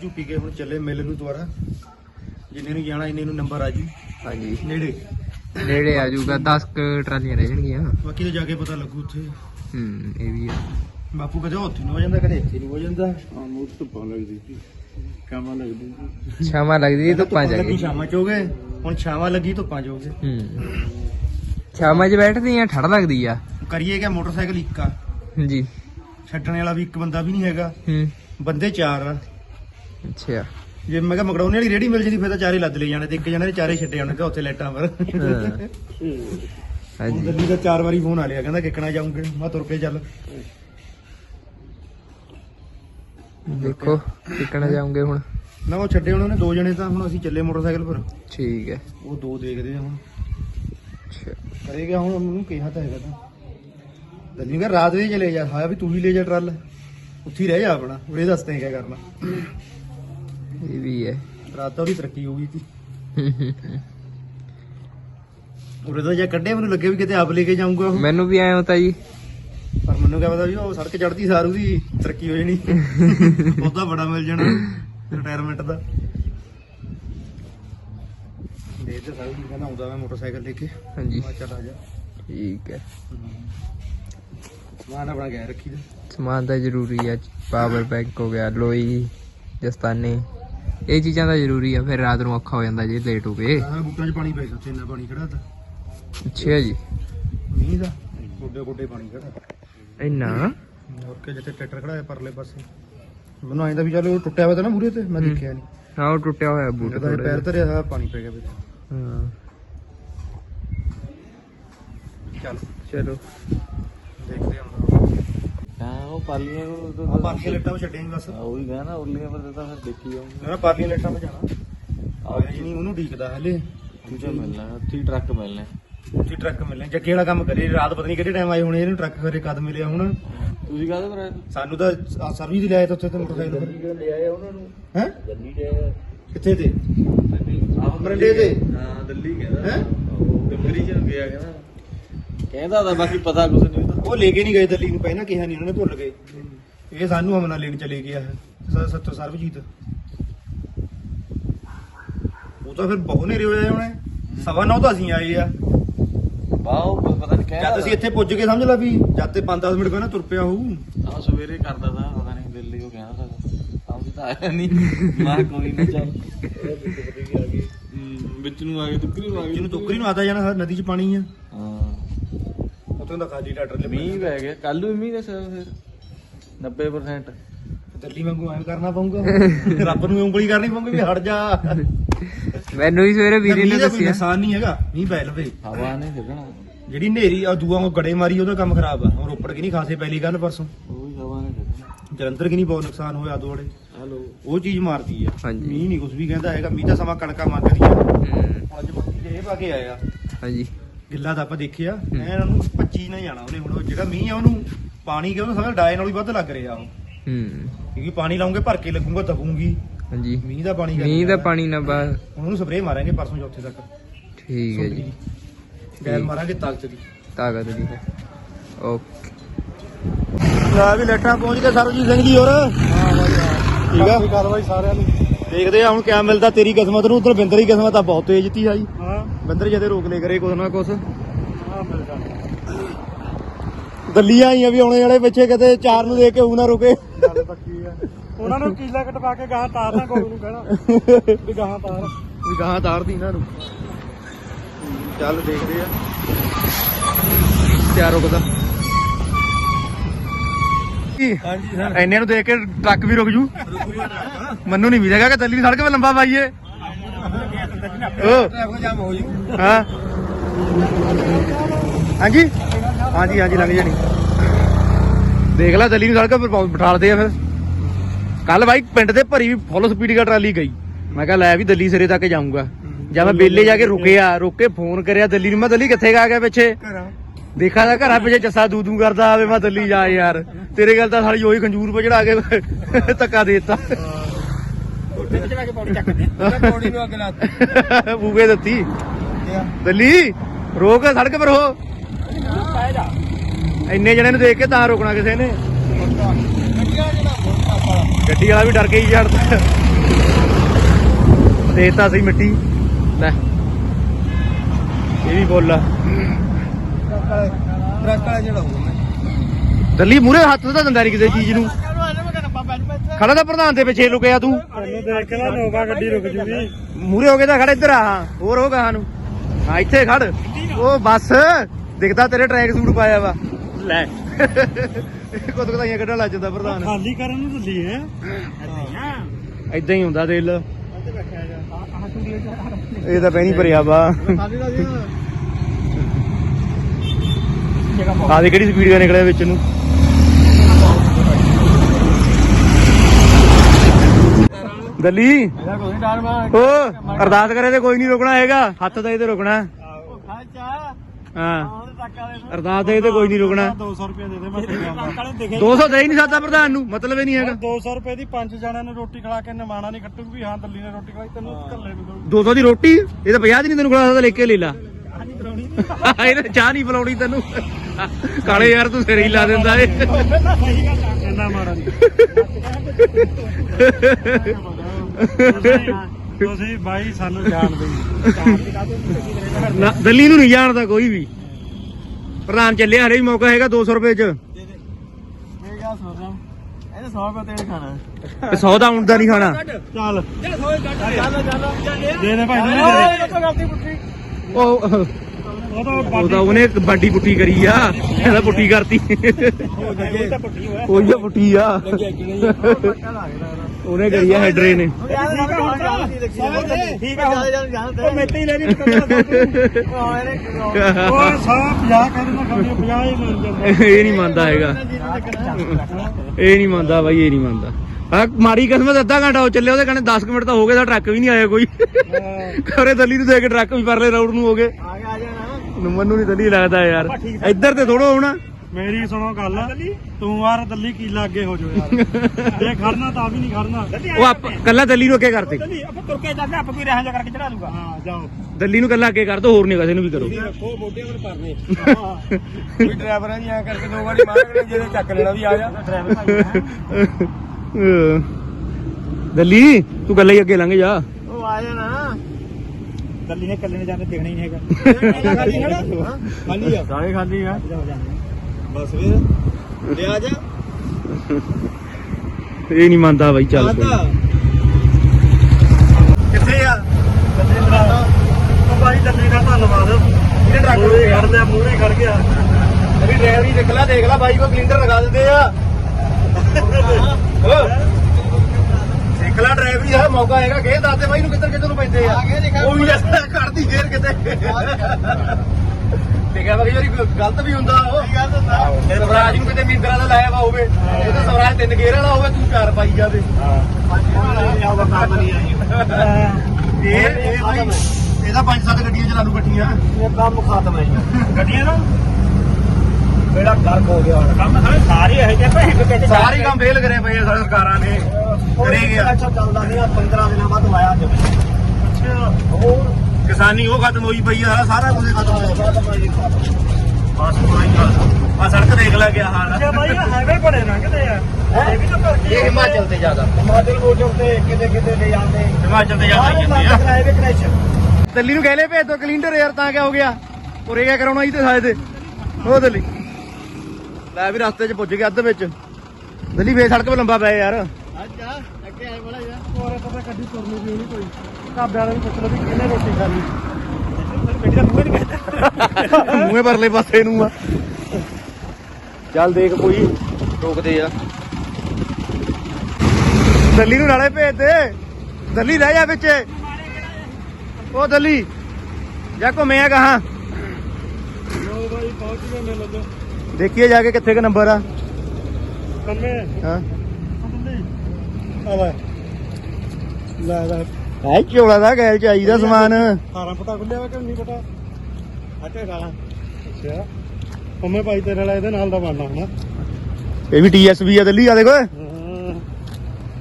ਚੂ ਪੀ ਕੇ ਹੁਣ ਚੱਲੇ ਮਿਲ ਨੂੰ ਦੁਬਾਰਾ। ਜਿੰਨੇ ਨੂੰ ਜਾਣਾ ਇੰਨੇ ਨੂੰ ਨੰਬਰ ਆ ਜੂ। ਹਾਂਜੀ। ਨੇੜੇ। ਨੇੜੇ ਆ ਜਾਊਗਾ 10 ਕ ਟਰਾਲੀਆਂ ਰਹਿ ਜਾਣਗੀਆਂ। ਬਾਕੀ ਤਾਂ ਜਾ ਕੇ ਪਤਾ ਲੱਗੂ ਉੱਥੇ। ਹੂੰ ਇਹ ਵੀ ਆ। ਬਾਪੂ ਕਦੇ ਉੱਥੇ ਨੂੰ ਹੋ ਜਾਂਦਾ ਕਦੇ ਇੱਥੇ ਨੂੰ ਹੋ ਜਾਂਦਾ। ਹਾਂ ਮੂੰਹ ਧੁੱਪਾਂ ਲੱਗਦੀ ਸੀ। ਕਾਮਾ ਲੱਗਦੀ ਸੀ। ਸ਼ਾਮਾਂ ਲੱਗਦੀ ਤਾਂ ਪੰਜ ਆ ਲੱਗੀ ਗਈ। ਸ਼ਾਮਾਂ ਚ ਹੋ ਗਏ। ਹੁਣ ਛਾਵਾਂ ਲੱਗੀ ਧੁੱਪਾਂ ਚ ਹੋ ਗਏ। ਹੂੰ। ਸ਼ਾਮਾਂ 'ਚ ਬੈਠਦੀ ਆ ਠੜ ਲੱਗਦੀ ਆ। ਕਰੀਏ ਕਿ ਮੋਟਰਸਾਈਕਲ ਇੱਕ ਆ। ਜੀ ਛੱਡਣ ਵਾਲਾ ਵੀ ਇੱਕ ਬੰਦਾ ਵੀ ਨਹੀਂ ਹੈਗਾ। ਹੂੰ। ਬੰਦੇ ਚਾਰ ਆ। ਅੱਛਾ। ਜੇ ਮੈਂ ਕਿਹਾ ਮਕੜੋਨੇ ਵਾਲੀ ਰੇੜੀ ਮਿਲ ਜਾਂਦੀ ਫਿਰ ਤਾਂ ਚਾਰੇ ਲੱਦ ਲੈ ਜਾਣੇ ਤੇ ਇੱਕ ਜਣੇ ਦੇ ਚਾਰੇ ਛੱਡੇ ਆਉਣਗੇ ਉੱਥੇ ਲਾਈਟਾਂ ਪਰ। ਹਾਂ। ਹਾਂਜੀ ਦਿੱਲੀ ਦਾ ਚਾਰ ਵਾਰੀ ਫੋਨ ਆ ਲਿਆ ਕਹਿੰਦਾ ਕਿੱਕਣਾ ਜਾਉਂਗੇ ਮੈਂ ਤੁਰ ਕੇ ਚੱਲ। ਦੇਖੋ ਕਿੱਕਣਾ ਜਾਉਂਗੇ ਹੁਣ। ਨਾ ਉਹ ਛੱਡੇ ਉਹਨਾਂ ਨੇ ਦੋ ਜਣੇ ਤਾਂ ਹੁਣ ਅਸੀਂ ਚੱਲੇ ਮੋਟਰਸਾਈਕਲ ਪਰ। ਠੀਕ ਹੈ। ਉਹ ਦੋ ਦੇਖਦੇ ਆ ਹੁਣ। ਅੱਛਾ। ਕਰੇਗਾ ਹੁਣ ਉਹਨੂੰ ਕਿਹਾ ਤਾਂ ਹੈਗਾ ਤਾਂ। ਦਿੱਲੀ ਰਾਤ ਵੀ ਚਲੇ ਜਾ ਹਾਂ ਵੀ ਤੂੰ ਵੀ ਲੈ ਜਾ ਟਰੱਲ। ਉੱਥੇ ਹੀ ਰਹਿ ਜਾ ਆਪਣਾ ਉਹਦੇ ਦੱਸਦੇ ਕਿਆ ਕਰਨਾ। ਇਹ ਵੀ ਹੈ। ਰਾਤ ਤਾਂ ਉਹਦੀ ਤਰੱਕੀ ਹੋ ਗਈ ਸੀ। ਉਰੇ ਤਾਂ ਜੇ ਕੱਢੇ ਮੈਨੂੰ ਲੱਗੇ ਵੀ ਕਿਤੇ ਆਪ ਲੈ ਕੇ ਜਾਊਂਗਾ ਉਹ। ਮੈਨੂੰ ਵੀ ਆਇਆ ਹੁੰਦਾ ਜੀ। ਪਰ ਮੈਨੂੰ ਕਿਆ ਪਤਾ ਵੀ ਉਹ ਸੜਕ ਚੜਦੀ ਸਾਰ ਉਹਦੀ ਤਰੱਕੀ ਹੋ ਜਾਣੀ। ਉਹਦਾ ਬੜਾ ਮਿਲ ਜਾਣਾ ਰਿਟਾਇਰਮੈਂਟ ਦਾ। ਦੇ ਤੇ ਸਾਰੀ ਕਹਿੰਦਾ ਆਉਂਦਾ ਮੈਂ ਮੋਟਰਸਾਈਕਲ ਲੈ ਕੇ। ਹਾਂਜੀ। ਮੈਂ ਚੱਲ ਆ ਜਾ। ਠੀਕ ਹੈ। ਸਮਾਨ ਆਪਣਾ ਗੈਰ ਰੱਖੀ ਦਾ। ਸਮਾਨ ਤਾਂ ਜ਼ਰੂਰੀ ਆ ਪਾਵਰ ਬੈਂਕ ਹੋ ਗਿਆ ਲੋਈ ਦਸਤਾਨੇ। ਇਹ ਚੀਜ਼ਾਂ ਤਾਂ ਜ਼ਰੂਰੀ ਆ ਫਿਰ ਰਾਤ ਨੂੰ ਔਖਾ ਹੋ ਜਾਂਦਾ ਜੇ ਲੇਟ ਹੋ ਗਏ। ਆਹ ਬੂਟਾਂ 'ਚ ਪਾਣੀ ਪੈ ਗਿਆ ਉੱਥੇ ਇੰਨਾ ਪਾਣੀ ਖੜਾ ਤਾ। ਅੱਛਾ ਜੀ। ਮੀਂਹ ਦਾ? ਗੋਡੇ ਗੋਡੇ ਪਾਣੀ ਖੜਾ ਇੰਨਾ? ਹੋਰ ਕਿ ਜਿੱਥੇ ਟਰੈਕਟਰ ਖੜਾ ਹੈ ਪਰਲੇ ਪਾਸੇ। ਮੈਨੂੰ ਆਇੰਦਾ ਵੀ ਚੱਲ ਉਹ ਟੁੱਟਿਆ ਹੋਇਆ ਤਾਂ ਨਾ ਮੂਰੇ ਤੇ ਮੈਂ ਹੂੰ। ਦੇਖਿਆ ਨਹੀਂ ਹਾਂ ਉਹ ਟੁੱਟਿਆ ਹੋਇਆ ਬੂਟ ਥੋੜਾ ਪੈਰ ਧਰਿਆ ਹੋਇਆ ਪਾਣੀ ਪੈ ਗਿਆ ਵਿੱਚ। ਹਾਂ। ਚੱਲ। ਚਲੋ। ਹਾਂ ਹਾਂ ਉਹ ਪਾਲੀਆਂ ਨੂੰ ਆ ਪਾਰਕੀ ਲੱਟਾਂ ਵਿੱਚ ਛੱਡੇਂਗੇ ਬਸ। ਉਹ ਹੀ ਗਿਆ ਨਾ ਉਰਲੀਆਂ ਪਰ ਤਾਂ ਫਿਰ ਦੇਖੀ ਜਾਊਂਗਾ। ਮੇਰਾ ਪਾਰਕੀ ਲੱਟਾਂ ਵਿੱਚ ਜਾਣਾ। ਆਇਆ ਜੀ ਨਹੀਂ ਉਹਨੂੰ ਡੀਕਦਾ ਹਲੇ। ਦੂਜਾ ਮਿਲਣਾ ਉੱਥੇ ਟਰੱਕ ਮਿਲਣਾ। ਉੱਥੇ ਟਰੱਕ ਮਿਲਣੇ। ਜੱਗੇ ਵਾਲਾ ਕੰਮ ਕਰੇ ਰਾਤ ਪਤਾ ਨਹੀਂ ਕਿਹੜੇ ਟਾਈਮ ਆਏ ਹੋਣੇ ਇਹਨੂੰ ਟਰੱਕ ਕਰੇ ਕਦ ਮਿਲਿਆ ਹੁਣ। ਤੁਸੀਂ ਕਾਹਦੇ ਪਰ ਸਾਨੂੰ ਤਾਂ ਸਰਵਿਸ ਲਿਆਏ ਤਾਂ ਉੱਥੇ ਤੇ ਮੋਟਰਸਾਈਕਲ ਲੈ ਆਏ ਉਹਨਾਂ ਨੂੰ? ਹੈ? ਦਿੱਲੀ ਦੇ ਕਿੱਥੇ ਤੇ? ਮਰਿੰਡੇ ਤੇ? ਹਾਂ ਦਿੱਲੀ ਕਹਿੰਦਾ। ਹੈਂ? ਉਹ ਦਿੱਲੀ ਚ ਗਿਆ ਕਹਿੰਦਾ। ਕਹਿੰਦਾ ਤਾਂ ਬਾਕੀ ਪਤਾ ਕੁਝ ਨਹੀਂ ਉਹ ਲੈ ਕੇ ਨਹੀਂ ਗਏ ਦਿੱਲੀ ਨੂੰ ਪਹਿਲਾਂ ਕਿਹਾ ਨਹੀਂ ਉਹਨਾਂ ਨੇ ਭੁੱਲ ਗਏ। ਇਹ ਸਾਨੂੰ ਹਮਨਾ ਲੈਣ ਚਲੇ ਗਿਆ ਹੈ ਸੱਤੋ ਸਰਬਜੀਤ। ਉਹ ਤਾਂ ਫਿਰ ਬਹੁਤ ਨੇਰੇ ਹੋਇਆ ਉਹਨੇ। ਸਵਾ ਨੌ ਤਾਂ ਅਸੀਂ ਆਏ ਆ। ਵਾਓ ਪਤਾ ਨਹੀਂ ਕਹਿੰਦਾ ਜਦ ਅਸੀਂ ਇੱਥੇ ਪੁੱਜ ਗਏ ਸਮਝ ਲਾ ਵੀ ਜਦ ਤੇ 5-10 ਮਿੰਟ ਪਹਿਲਾਂ ਤੁਰ ਪਿਆ ਹੋਊ। ਆ ਸਵੇਰੇ ਕਰਦਾ ਤਾਂ ਪਤਾ ਨਹੀਂ ਦਿੱਲੀ ਉਹ ਕਹਿੰਦਾ ਤਾਂ। ਸਮਝ ਤਾਂ ਆਇਆ ਨਹੀਂ ਮੈਂ ਕੋਈ ਨਾ ਚੱਲ। ਵਿੱਚ ਨੂੰ ਆ ਗਏ ਟੁਕਰੀ ਨੂੰ ਆ ਗਏ। ਜਿਹਨੂੰ ਟੋਕਰੀ ਨੂੰ ਆਦਾ ਜਾਣਾ ਨਦੀ 'ਚ ਪਾਣੀ ਆ। ਉੱਥੋਂ ਦਾ ਖਾਲੀ ਟਾਟਰ ਮੀਂਹ ਪੈ ਗਿਆ। ਕੱਲ ਨੂੰ ਮੀਂਹ ਦਾ ਸਰ ਫਿਰ 90% ਦਿੱਲੀ ਵਾਂਗੂ ਐਂ ਕਰਨਾ ਪਊਗਾ। ਰੱਬ ਨੂੰ ਉਂਗਲੀ ਕਰਨੀ ਪਊਗੀ ਵੀ ਹਟ ਜਾ। ਮੈਨੂੰ ਵੀ ਸਵੇਰੇ ਵੀਰੇ ਨੇ ਦਾ ਕੋਈ ਦੱਸਿਆ। ਨੁਕਸਾਨ ਨਹੀਂ ਹੈਗਾ। ਮੀਂਹ ਪੈ ਲਵੇ। ਹਵਾ ਨੇ ਖੇਡਣਾ ਜਿਹੜੀ ਨੇਰੀ ਆ ਦੂਆ ਨੂੰ ਗੜੇ ਮਾਰੀ ਉਹਦਾ ਕੰਮ ਖਰਾਬ ਆ। ਹੁਣ ਰੋਪੜ ਕਿ ਨਹੀਂ ਖਾਸੇ ਪਹਿਲੀ ਗੱਲ ਪਰਸੋਂ? ਉਹ ਹਵਾ ਨੇ ਖੇਡਣਾ ਜਲੰਧਰ ਕਿ ਨਹੀਂ ਬਹੁਤ ਨੁਕਸਾਨ ਹੋਇਆ ਦੋੜੇ ਹਲੋ। ਉਹ ਚੀਜ਼ ਮਾਰਦੀ ਆ। ਹਾਂਜੀ। ਮੀਂਹ ਨਹੀਂ ਕੁਝ ਵੀ ਕਹਿੰਦਾ ਹੈਗਾ। ਮੀਂਹ ਦਾ ਸਮਾਂ ਕਣਕਾਂ ਮੰਗਦੀਆਂ। ਹੂੰ, ਅੱਜ ਬੱਤੀ ਦੇ ਪਾ ਕੇ ਆਇਆ। ਹਾਂਜੀ। ਗਿੱਲਾ ਤਾਂ ਆਪਾਂ ਦੇਖਿਆ। ਐ ਉਹਨੂੰ 25 ਨਾ ਜਾਣਾ ਉਹਨੇ ਹੁਣ ਉਹ ਜਿਹੜਾ ਮੀਂਹ ਆ ਉਹਨੂੰ ਪਾਣੀ ਕਿ ਉਹਨੂੰ ਸਮਝ ਡਾਏ ਨਾਲ ਵੀ ਵੱਧ ਲੱਗ ਰਿਹਾ ਉਹ। ਹੂੰ। ਕਿਉਂਕਿ ਪਾਣੀ ਲਾਉਂਗੇ ਭਰ ਕੇ ਲੱਗੂਗਾ ਦਬੂਗੀ। ਹਾਂਜੀ। ਮੀਂਹ ਦਾ ਪਾਣੀ ਮੀਂਹ ਦਾ ਪਾਣੀ ਨਾ ਬਾ ਹੁਣ ਉਹਨੂੰ ਸਪਰੇਅ ਮਾਰਾਂਗੇ ਪਰਸੋਂ ਚੌਥੇ ਤੱਕ। ਠੀਕ ਹੈ ਜੀ। ਗੈਰ ਮਾਰਾਂਗੇ ਤਾਕਤ ਦੀ। ਤਾਕਤ ਦੀ। ਹੈ ਓਕੇ। ਲੈ ਵੀ ਲੈਟਾਂ ਪਹੁੰਚ ਗਏ ਸਰਬਜੀਤ ਸਿੰਘ ਜੀ ਹੋਰ। ਹਾਂ ਬਾਈ ਠੀਕ ਆ। ਕਾਰਵਾਈ ਸਾਰਿਆਂ ਨੂੰ ਦੇਖਦੇ ਆ ਹੁਣ ਕਿਆ ਮਿਲਦਾ ਤੇਰੀ ਕਿਸਮਤ ਨੂੰ ਉਧਰ ਬਿੰਦਰ ਦੀ ਕਿਸਮਤ ਆ ਬਹੁਤ ਤੇਜ਼ ਤੀ ਹਾਈ ਹਾਂ। ਬਿੰਦਰ ਜਦੇ ਰੋਕ ਲੈ ਕਰੇ ਕੁਛ ਨਾ ਕੁਛ। ਆ ਮਿਲ ਜਾ। ਦੱਲੀਆਂ ਆਈਆਂ ਵੀ ਆਉਣੇ ਵਾਲੇ ਪਿੱਛੇ ਕਿਤੇ ਚਾਰ ਨੂੰ ਦੇਖ ਕੇ ਉਹ ਨਾ ਰੁਕੇ। ਗੱਲ ਪੱਕੀ ਆ। ਉਹਨਾਂ ਨੂੰ ਕੀਲਾ ਕਟਵਾ ਕੇ ਗਾਂ ਤਾਰਨਾ ਕੋਈ ਨੂੰ ਕਹਿਣਾ ਵੀ ਗਾਂ ਤਾਰ। ਵੀ ਗਾਹਾਂ ਤਾਰਦੀ ਇਹਨਾਂ ਨੂੰ। ਚੱਲ ਦੇਖਦੇ ਆ। ਕਿਆ ਰੁਕਦਾ? ਹਾਂਜੀ ਇੰਨੇ ਨੂੰ ਦੇਖ ਕੇ ਟਰੱਕ ਵੀ ਰੁਕ ਜੂ। ਮੈਨੂੰ ਨਹੀਂ ਮਿਲੇਗਾ ਕਿ ਦਿੱਲੀ ਸੜਕ 'ਤੇ ਲੰਬਾ ਪਾਈਏ। ਹਾਂ। ਹਾਂਜੀ? ਹਾਂਜੀ ਹਾਂਜੀ, ਲੰਘ ਜਾਣੀ। ਦੇਖ ਲੈ, ਦਿੱਲੀ ਨੂੰ ਸੜਕ 'ਤੇ ਬ- ਬਿਠਾਲਦੇ ਆ ਫਿਰ। ਕੱਲ ਬਾਈ ਪਿੰਡ ਦੇ ਭਰੀ ਵੀ ਫੁੱਲ ਸਪੀਡ ਦਾ ਟਰਾਲੀ ਗਈ। ਮੈਂ ਕਿਹਾ ਲੈ ਵੀ ਦਿੱਲੀ ਸਿਰੇ ਤੱਕ ਜਾਊਂਗਾ। ਜਾਂ ਮੈਂ ਬੇਲੇ ਜਾ ਕੇ ਰੁਕਿਆ, ਰੁਕ ਕੇ ਫੋਨ ਕਰਿਆ ਦਿੱਲੀ ਨੂੰ। ਮੈਂ ਦਿੱਲੀ ਕਿੱਥੇ ਗਾ ਗਿਆ ਪਿੱਛੇ? ਦੇਖਾ ਤਾਂ ਘਰਾਂ ਪਿੱਛੇ ਜੱਸਾ ਦੂ ਦੂ ਕਰਦਾ ਆਵੇ ਮੈਂ ਦਿੱਲੀ ਜਾ ਯਾਰ। ਤੇਰੇ ਗੱਲ ਤਾਂ ਸਾਲੀ ਉਹੀ ਖੰਜੂਰ ਪੇ ਚੜਾ ਕੇ ਦੇ ਦਿੱਤਾ। ਉੱਥੇ ਚੜਾ ਕੇ ਪੌੜੀ ਚੱਕਦੇ ਪੌੜੀ ਨੂੰ ਅੱਗ ਬੂਗੇ ਦਿੱਤੀ। ਦਿੱਲੀ ਰੋਕ ਸੜਕ ਪਰ ਹੋ। ਇੰਨੇ ਜਣੇ ਨੂੰ ਦੇਖ ਕੇ ਤਾਂ ਰੋਕਣਾ ਕਿਸੇ ਨੇ। ਗੱਡੀ ਵਾਲਾ ਵੀ ਡਰ ਕੇ ਹੀ ਛੱਡਦਾ ਦੇਤਾ। ਸਹੀ ਮਿੱਟੀ। ਲੈ। ਇਹ ਵੀ ਬੋਲਾ ਟਰੱਕ ਵਾਲਾ ਦਿੱਲੀ ਮੂਰੇ ਹੱਥ ਤਾਂ ਦਿੰਦਾ ਨਹੀਂ ਕਿਸੇ ਚੀਜ਼ ਨੂੰ। ਖੜਾ ਤਾਂ ਪ੍ਰਧਾਨ ਦੇ ਪਿੱਛੇ ਲੁਕਿਆ ਤੂੰ। ਤੈਨੂੰ ਦੇਖ ਨਾ ਨੋਵਾ ਗੱਡੀ ਰੁਕ ਜੂਗੀ। ਮੂਰੇ ਹੋ ਕੇ ਤਾਂ ਖੜ ਇੱਧਰ ਆ ਹਾਂ ਹੋਰ ਹੋ ਗਾਹਾਂ ਨੂੰ। ਹਾਂ ਇੱਥੇ ਖੜ। ਉਹ ਬੱਸ ਦਿਖਦਾ ਤੇਰੇ ਟਰੈਕ ਸੂਟ ਪਾਇਆ ਵਾ। ਲੈ। ਕੁੱਤ ਕਦਾਈਆਂ ਕੱਢਣ ਲੱਜ ਜਾਂਦਾ ਪ੍ਰਧਾਨ। ਖਾਲੀ ਕਰਨ ਨੂੰ ਦਿੱਲੀ ਹੈ। ਇਦਾਂ ਹੀ ਹੁੰਦਾ ਦਿਲ ਇਹ ਤਾਂ ਪੈਣੀ ਭਰਿਆ ਵਾ। ਖਾਲੀ ਦਾ ਜੀ ਆ ਦੇ ਕਿਹੜੀ ਸਪੀਡ ਦਾ ਨਿਕਲਿਆ ਵਿੱਚ ਨੂੰ। ਮਾ ਓ ਅਰਦਾਸ ਕਰੇ ਤੇ ਕੋਈ ਨਹੀਂ ਰੁਕਣਾ ਹੈਗਾ। ਹੱਥ ਦਾ ਇਹਦੇ ਰੁਕਣਾ। ਹਾਂ। ਅਰਦਾਸ ਤੇ ਤੇ ਕੋਈ ਨਹੀਂ ਰੁਕਣਾ। 200 ਰੁਪਏ ਦੇ ਦੇ ਮੈਂ ਦੇ ਟਰੱਕ ਵਾਲੇ ਦੇਖੇ 200 ਦੇ ਹੀ ਨਹੀਂ ਸਕਦਾ ਪ੍ਰਧਾਨ ਨੂੰ ਮਤਲਬ ਹੀ ਨਹੀਂ ਹੈਗਾ। 200 ਰੁਪਏ ਦੀ ਪੰਜ ਜਣਿਆਂ ਨੂੰ ਰੋਟੀ ਖਿਲਾ ਕੇ ਨਿਮਾਣਾ ਨਹੀਂ ਵੀ ਹਾਂ ਦਿੱਲੀ ਨੇ ਰੋਟੀ ਖਵਾਈ ਤੈਨੂੰ ਘੱਲੇ ਦਊ 200 ਦੀ ਰੋਟੀ? ਇਹ ਤਾਂ 50 ਦੀ ਨਹੀਂ ਤੈਨੂੰ ਖਿਲਾ ਸਕਦਾ ਲੈ ਕੇ ਲੈ ਲਾ। ਇਹਨੇ ਚਾਹ ਨਹੀਂ ਪਿਲਾਉਣੀ ਤੈਨੂੰ। ਕਾਲੇ ਯਾਰ ਤੂੰ ਸਿਰ ਹੀ ਲਾ ਦਿੰਦਾ ਏ। ਸਹੀ ਗੱਲ ਆ ਇੰਨਾ ਮਾੜਾ ਨਹੀਂ ਤੁਸੀਂ- ਬਾਈ ਸਾਨੂੰ ਜਾਣਦੇ ਨਹੀਂ ਨਾ ਦਿੱਲੀ ਨੂੰ ਨਹੀਂ ਜਾਣਦਾ ਕੋਈ ਵੀ। ਪ੍ਰਧਾਨ ਚੱਲਿਆ ਹਰੇ ਵੀ ਮੌਕਾ ਹੈਗਾ 200 ਰੁਪਏ ਚ। ਇਹ ਗੱਲ ਸੁਣ ਰਿਹਾ ਇਹਨੇ 100 ਰੁਪਏ ਤੇਲ ਖਾਣਾ ਤੇ 100 ਦਾ ਉਂਦਾ ਨਹੀਂ ਖਾਣਾ ਚੱਲ ਚੱਲ ਚੱਲ ਦੇ ਦੇ। ਭਾਈ ਦੇ ਦੇ ਉਹ ਉਹ ਤਾਂ ਉਹ ਤਾਂ ਉਹਨੇ ਇੱਕ ਬਾਡੀ ਪੁੱਟੀ ਕਰੀ ਆ ਇਹਦਾ ਪੁੱਟੀ ਕਰਤੀ। ਉਹ ਤਾਂ ਪੱਟੀ ਆ ਪੁੱਟੀ ਆ। ਉਹਨੇ ਕਰੀ ਆ ਹੈਡਰੇ ਨੇ ਠੀਕ ਆ ਉਹ ਮੇਤੇ ਹੀ ਲੈ ਲਈ ਉਹ 150 ਕਹਿੰਦੇ ਨਾ ਖਾਂਦੇ 50 ਹੀ ਮੰਨ ਜਾਂਦਾ ਇਹ ਨਹੀਂ ਮੰਨਦਾ ਹੈਗਾ। ਇਹ ਨਹੀਂ ਮੰਨਦਾ ਬਾਈ ਇਹ ਨਹੀਂ ਮੰਨਦਾ। ਆ ਮਾੜੀ ਕਿਸਮਤ ਅੱਧਾ ਘੰਟਾ ਹੋ ਚੱਲਿਆ ਉਹਦੇ ਕਹਿੰਦੇ 10 ਮਿੰਟ ਤਾਂ ਹੋ ਗਏ ਤਾਂ ਟਰੱਕ ਵੀ ਨਹੀਂ ਆਇਆ ਕੋਈ। ਖਰੇ ਦਿੱਲੀ ਨੂੰ ਦੇਖ ਕੇ ਟਰੱਕ ਵੀ ਪਰਲੇ ਰੋਡ ਨੂੰ ਹੋ ਗਏ। ਨੂੰ ਮੈਨੂੰ ਨਹੀਂ ਦਿੱਲੀ ਲੱਗਦਾ ਯਾਰ। ਇੱਧਰ ਤੇ ਥੋੜੋ ਹੋਣਾ ਮੇਰੀ ਸੁਣੋ ਗੱਲ। ਤੂੰ ਯਾਰ ਦਿੱਲੀ ਕੀਲਾ ਅੱਗੇ ਹੋ ਜਾਓ ਯਾਰ। ਜੇ ਖੜਨਾ ਤਾਂ ਵੀ ਨਹੀਂ ਖੜਨਾ। ਉਹ ਆਪ ਕੱਲਾ ਦਿੱਲੀ ਨੂੰ ਅੱਗੇ ਕਰਤੇ ਦਿੱਲੀ ਆਪਾਂ ਤੁਰ ਕੇ ਜਾਂਦੇ ਆਪਾਂ ਕੋਈ ਰਹਿਣ ਜਾ ਕਰਕੇ ਚੜਾ ਦੂਗਾ। ਹਾਂ ਜਾਓ। ਦਿੱਲੀ ਨੂੰ ਕੱਲਾ ਅੱਗੇ ਕਰ ਦੋ ਹੋਰ ਨਹੀਂ ਕਿਸੇ ਨੂੰ ਵੀ ਕਰੋ। ਰੱਖੋ ਮੋਢਿਆਂ ਪਰ ਪਰਨੇ ਕੋਈ ਡਰਾਈਵਰਾਂ ਦੀ ਐ ਕਰਕੇ ਦੋ ਵਾਰੀ ਚੱਕ ਲੈਣਾ ਵੀ ਆ ਜਾ। ਡਰਾਈਵਰ ਭਾਈ ਅਹ। ਦਿੱਲੀ ਤੂੰ ਕੱਲਾ ਹੀ ਅੱਗੇ ਲੰਘ ਜਾ। ਉਹ ਆ ਜਾਣਾ। ਦਿੱਲੀ ਨੇ ਕੱਲੇ ਨੇ ਜਾਣੇ ਦੇਖਣਾ ਹੀ ਨਹੀਂ ਹੈਗਾ। ਖਾਲੀ ਹੈ ਖਾਲੀ ਆ। ਸਾਰੇ ਖਾਲੀ ਆ। ਬਸ ਫਿਰ ਲੈ ਆ ਜਾ। ਇਹ ਨਹੀਂ ਮੰਨਦਾ ਬਾਈ ਚੱਲ ਕੋਈ ਕਿੱਥੇ ਆ? ਦਿੱਲੀ ਦਾ ਉਹ ਭਾਈ ਦਿੱਲੀ ਦਾ ਧੰਨਵਾਦ। ਇਹਨੇ ਟਰੱਕ ਮੂਰੇ ਖੜ ਲਿਆ ਮੂਰੇ ਖੜ ਗਿਆ। ਅਰੇ ਡਰਾਈਵਰੀ ਦੇਖ ਲੈ ਦੇਖ ਲੈ ਬਾਈ ਕੋ ਕਲਿੰਡਰ ਲਗਾ ਦਿੰਦੇ ਆ। ਸਿੱਖ ਲੈ ਡਰਾਈਵਰੀ ਆ ਮੌਕਾ ਹੈਗਾ ਖੇਤ ਦੱਸਦੇ ਬਾਈ ਨੂੰ ਕਿੱਧਰ ਕਿੱਧਰ ਨੂੰ ਪੈਂਦੇ ਆ? ਉਹ ਵੀ ਐਸਾ ਕੱਢਦੀ ਫੇਰ ਕਿਤੇ। ਦੇਖਿਆ ਬਾਈ ਯਾਰੀ ਗਲਤ ਵੀ ਹੁੰਦਾ ਉਹ। ਸਵਰਾਜ ਨੂੰ ਕਿਤੇ ਮਿੰਦਰਾ ਦਾ ਲਾਇਆ ਵਾ ਹੋਵੇ। ਇਹ ਤਾਂ ਸਵਰਾਜ ਤਿੰਨ ਗੇਅਰ ਵਾਲਾ ਹੋਵੇ ਤੂੰ ਚਾਰ ਪਾਈ ਜਾਵੇ। ਇਹ ਇਹ ਬਾਈ ਇਹਦਾ ਪੰਜ ਸੱਤ ਗੱਡੀਆਂ ਚਲਾਉ ਇਕੱਠੀਆਂ ਇਹ ਕੰਮ ਖਤਮ ਹੈ ਗੱਡੀਆਂ ਦਾ ਬੇੜਾ ਗਰਕ ਹੋ ਗਿਆ ਕੰਮ ਸਾਰੇ ਸਾਰੇ ਇਹ ਜਿਹੇ ਸਾਰੇ ਕੰਮ ਫੇਲ ਕਰੇ ਪਏ ਸਰਕਾਰਾਂ ਨੇ। ਕਰੇ ਗਿਆ। ਅੱਛਾ ਚੱਲਦਾ ਨਹੀਂ 15 ਦਿਨਾਂ ਬਾਅਦ ਆਇਆ ਅੱਜ ਅੱਛਾ। ਹੋਰ? ਕਿਸਾਨੀ ਉਹ ਖਤਮ ਹੋਈ ਪਈ ਆ ਸਾਰਾ ਕੁਝ ਖਤਮ ਹੋ ਗਿਆ। ਬਸ ਹੀ ਹਾਲ ਆ। ਸੜਕ ਦੇਖ ਲੈ ਗਿਆ ਹਾਲ ਅੱਛਾ ਬਾਈ ਹਾਈਵੇ ਬੜੇ ਲੰਘਦੇ ਆ। ਇਹ ਵੀ ਤਾਂ ਭਰਤੀ ਇਹ ਹਿਮਾਚਲ ਤੇ ਜ਼ਿਆਦਾ। ਹਿਮਾਚਲ ਮੋਟਰ ਤੇ ਕਿਤੇ ਕਿਤੇ ਲੈ ਜਾਂਦੇ। ਹਿਮਾਚਲ ਤੇ ਜਾਂਦੇ ਆ। ਹਾਈਵੇ ਕਨੈਕਸ਼ਨ ਦਿੱਲੀ ਨੂੰ ਕਹਿ ਲੈ ਭੇਜ ਦੋ ਕਲਿੰਡਰ ਯਾਰ ਤਾਂ ਕਿਆ ਹੋ ਗਿਆ? ਉਰੇ ਕਿਆ ਕਰਾਉਣਾ ਜੀ ਤੇ ਤੇ ਉਹ ਦਿੱਲੀ। ਲੈ ਵੀ ਰਸਤੇ 'ਚ ਪੁੱਜ ਗਿਆ ਅੱਧ ਵਿੱਚ। ਦਿੱਲੀ ਵੇ ਸੜਕ 'ਤੇ ਲੰਬਾ ਪਿਆ ਯਾਰ। ਅੱਗੇ ਆਏ ਬੜਾ ਯਾਰ ਕੋਰੇ ਪਤਾ ਕੱਢੀ ਤੁਰਨੀ ਵੀ ਨਹੀਂ ਕੋਈ। ਢਾਬੇ ਵਾਲੇ ਨੂੰ ਪੁੱਛ ਲਓ ਵੀ ਕਿਹਨੇ ਰੋਟੀ ਖਾਣੀ। ਗੱਡੀ ਦਾ ਮੂੰਹ ਨਹੀਂ ਕਹਿੰਦਾ। ਮੂਹੇ ਪਰਲੇ ਪਾਸੇ ਨੂੰ ਆ। ਚੱਲ ਦੇਖ ਕੋਈ ਰੋਕਦੇ ਆ। ਦਿੱਲੀ ਨੂੰ ਨਾਲੇ ਭੇਜ ਦੇ। ਦਿੱਲੀ ਰਹਿ ਜਾ ਵਿੱਚ। ਉਹ ਦਿੱਲੀ ਜਾ ਘੁੰਮਿਆ ਕਹਾਂ ਲੋ ਬਾਈ ਪਹੁੰਚ ਗਏ ਮੇਰੇ ਲੱਗੇ ਦੇਖੀਏ ਜਾ ਕੇ ਕਿੱਥੇ ਕ ਨੰਬਰ ਆ। ਕੰਮੇ। ਹਾਂ। ਆ ਲੈ ਲੈ ਲੈ। ਐ ਚੋਲਾ ਦਾ ਗੈਲ ਚਾਹੀਦਾ ਸਮਾਨ। 18 ਪਤਾ ਖੁੱਲਿਆ ਵਾ ਕਿ ਨਹੀਂ ਪਤਾ? ਅੱਛਾ ਗਾਲਾਂ ਅੱਛਾ। ਕੰਮੇ ਭਾਈ ਤੇਰੇ ਵਾਲਾ ਇਹਦੇ ਨਾਲ ਦਾ ਬਣਨਾ ਹਨਾ? ਇਹ ਵੀ ਟੀਐਸਬੀ ਆ ਦਿੱਲੀ ਆ ਦੇਖੋ ਹਾਂ।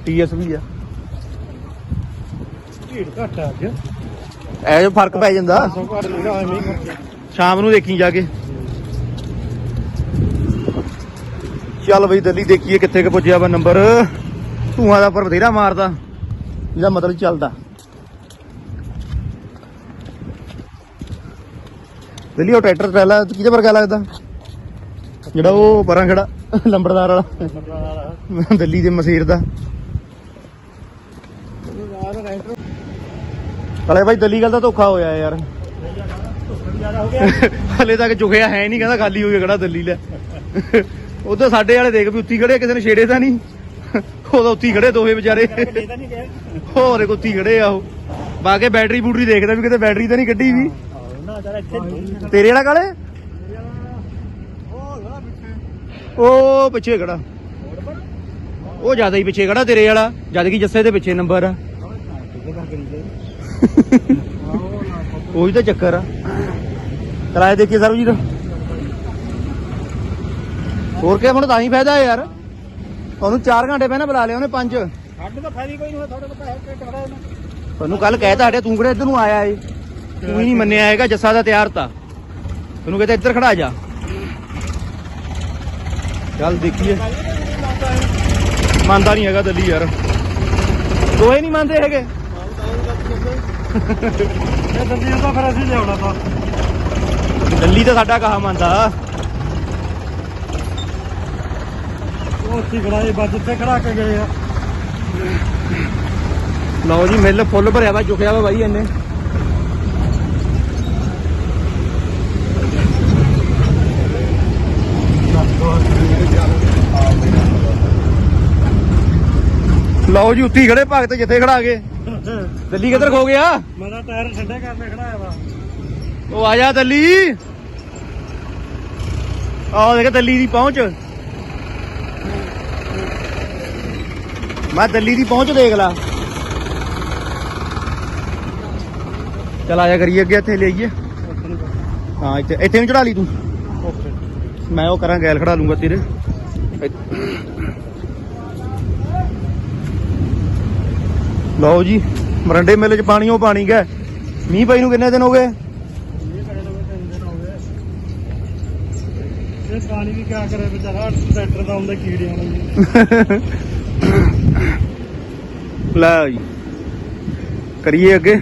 ਟੀਐਸਬੀ ਆ। ਭੀੜ ਘੱਟ ਆ ਅੱਜ ਐ ਜੋ ਫ਼ਰਕ ਪੈ ਜਾਂਦਾ। ਸੋ ਘੱਟ ਨਹੀਂ ਨਾ ਐਵੇਂ ਹੀ ਖਰਚੇ ਸ਼ਾਮ ਨੂੰ ਦੇਖੀ ਜਾ ਕੇ। ਚੱਲ ਬਈ ਦਿੱਲੀ ਦੇਖੀਏ ਕਿੱਥੇ ਕ ਪੁੱਜਿਆ ਵਾ ਨੰਬਰ। ਧੂਆਂ ਦਾ ਪਰ ਬਥੇਰਾ ਮਾਰਦਾ। ਇਹਦਾ ਮਤਲਬ ਚੱਲਦਾ। ਦਿੱਲੀ ਉਹ ਟਰੈਕਟਰ ਟਰੈਲਾ, ਕਿਹਦੇ ਵਰਗਾ ਲੱਗਦਾ? ਜਿਹੜਾ ਉਹ ਪਰਾਂ ਖੜਾ, ਲੰਬੜਦਾਰ ਵਾਲਾ। ਦਿੱਲੀ ਦੇ ਮਸੀਰ ਦਾ। ਹਲੇ ਬਾਈ ਦਿੱਲੀ ਗੱਲ ਦਾ ਧੋਖਾ ਹੋਇਆ ਯਾਰ। ਹਲੇ ਤੱਕ ਚੁਕਿਆ ਹੈ ਨਹੀਂ ਕਹਿੰਦਾ ਖਾਲੀ ਹੋ ਗਿਆ ਖੜਾ ਦਿੱਲੀ ਲੈ। ਉਧਰ ਸਾਡੇ ਵਾਲੇ ਦੇਖ ਵੀ ਉੱਤੀ ਖੜੇ ਕਿਸੇ ਨੇ ਛੇੜੇ ਤਾਂ ਨਹੀਂ। ਉਹਦਾ ਉੱਤੀ ਖੜੇ ਦੋਹੇ ਵਿਚਾਰੇ। ਹੋਰ ਇੱਕ ਉੱਤੀ ਖੜੇ ਆ ਉਹ। ਬਾਕੀ ਬੈਟਰੀ ਬੂਟਰੀ ਦੇਖਦਾ ਵੀ ਕਿਤੇ ਬੈਟਰੀ ਤਾਂ ਨਹੀਂ ਕੱਢੀ ਵੀ। ਤੇਰੇ ਵਾਲਾ ਕਾਲੇ ਉਹ ਪਿੱਛੇ। ਖੜਾ। ਉਹ ਜ਼ਿਆਦਾ ਹੀ ਪਿੱਛੇ ਖੜਾ ਤੇਰੇ ਵਾਲਾ। ਜਦ ਕਿ ਜੱਸੇ ਦੇ ਪਿੱਛੇ ਨੰਬਰ ਆ। ਉਹੀ ਤਾਂ ਚੱਕਰ ਆ। ਕਿਰਾਏ ਦੇਖੀਏ ਸਰਬਜੀਤ। ਹੋਰ ਕੀ ਹੁਣ ਤਾਂ ਹੀ ਫਾਇਦਾ ਯਾਰ। ਤੁਹਾਨੂੰ 4 ਘੰਟੇ ਪਹਿਲਾਂ ਬੁਲਾ ਲਿਆ ਉਹਨੇ 5 ਸਾਡੇ ਤਾਂ ਫਾਇਦਾ ਕੋਈ ਨਹੀਂ ਥੋੜੇ ਕੋਲ ਪੈਸੇ ਟਕੜਾ ਇਹਨਾਂ ਤੁਹਾਨੂੰ ਕੱਲ ਕਹਿਤਾ ਹਟਿਆ ਤੂੰ ਕਿਹੜੇ ਇੱਧਰ ਨੂੰ ਆਇਆ ਏ? ਤੂੰ ਹੀ ਨਹੀਂ ਮੰਨਿਆ ਹੈਗਾ ਜੱਸਾ ਦਾ ਤਿਆਰ ਤਾਂ। ਤੈਨੂੰ ਕਹਿੰਦਾ ਇੱਧਰ ਖੜਾ ਜਾ। ਚੱਲ ਦੇਖੀਏ। ਮੰਨਦਾ ਨਹੀਂ ਹੈਗਾ ਦਿੱਲੀ ਯਾਰ। ਦੋਏ ਨਹੀਂ ਮੰਨਦੇ ਹੈਗੇ। ਇਹ ਦੰਦੀ ਤਾਂ ਫਿਰ ਅਸੀਂ ਲਿਆਉਣਾ ਤਾਂ। ਦਿੱਲੀ ਤਾਂ ਸਾਡਾ ਕਹਾ ਮੰਨਦਾ। ਉਹ ਉੱਥੇ ਖੜਾ ਇਹ ਬੱਜ ਤੇ ਖੜਾ ਕੇ ਗਏ ਆ। ਲਓ ਜੀ ਮਿੱਲ ਫੁੱਲ ਭਰਿਆ ਵਾ ਚੁੱਕਿਆ ਵਾ ਬਾਈ ਇਹਨੇ। ਲਓ ਜੀ ਉੱਤੀ ਖੜੇ ਭਗਤ ਜਿੱਥੇ ਖੜਾ ਗਏ ਦਿੱਲੀ ਕਿੱਧਰ ਖੋ ਗਿਆ? ਮੇਰਾ ਟਾਇਰ ਠੰਡੇ ਕਰਨੇ ਖੜਾਇਆ ਵਾ। ਉਹ ਆ ਜਾ ਦਿੱਲੀ। ਆਹ ਦੇਖ ਦਿੱਲੀ ਦੀ ਪਹੁੰਚ। ਮੈਂ ਦਿੱਲੀ ਦੀ ਪਹੁੰਚ ਦੇਖ ਲਾ। ਚਲ ਆਇਆ ਕਰੀਏ ਅੱਗੇ ਇੱਥੇ ਲੈ ਆਈਏ ਹਾਂ ਇੱਥੇ ਇੱਥੇ ਨੂੰ ਚੜਾ ਲਈ ਤੂੰ। ਓਕੇ ਮੈਂ ਉਹ ਕਰਾਂ ਗੈਲ ਖੜਾ ਲੂੰਗਾ ਤੇਰੇ। ਲਓ ਜੀ ਮਰੰਡੇ ਮੇਲੇ ਚ ਪਾਣੀ ਉਹ ਪਾਣੀ ਗਿਆ ਮੀਂਹ ਪਈ ਨੂੰ ਕਿੰਨੇ ਦਿਨ ਹੋ ਗਏ? ਗਏ ਪਾਣੀ ਵੀ ਕਿਆ ਕਰੇ ਵਿਚਾਰਾ ਟਰੈਕਟਰ ਦਾ ਆਉਂਦਾ ਕੀੜਿਆਂ ਨੂੰ ਲੈ ਜੀ ਕਰੀਏ ਅੱਗੇ।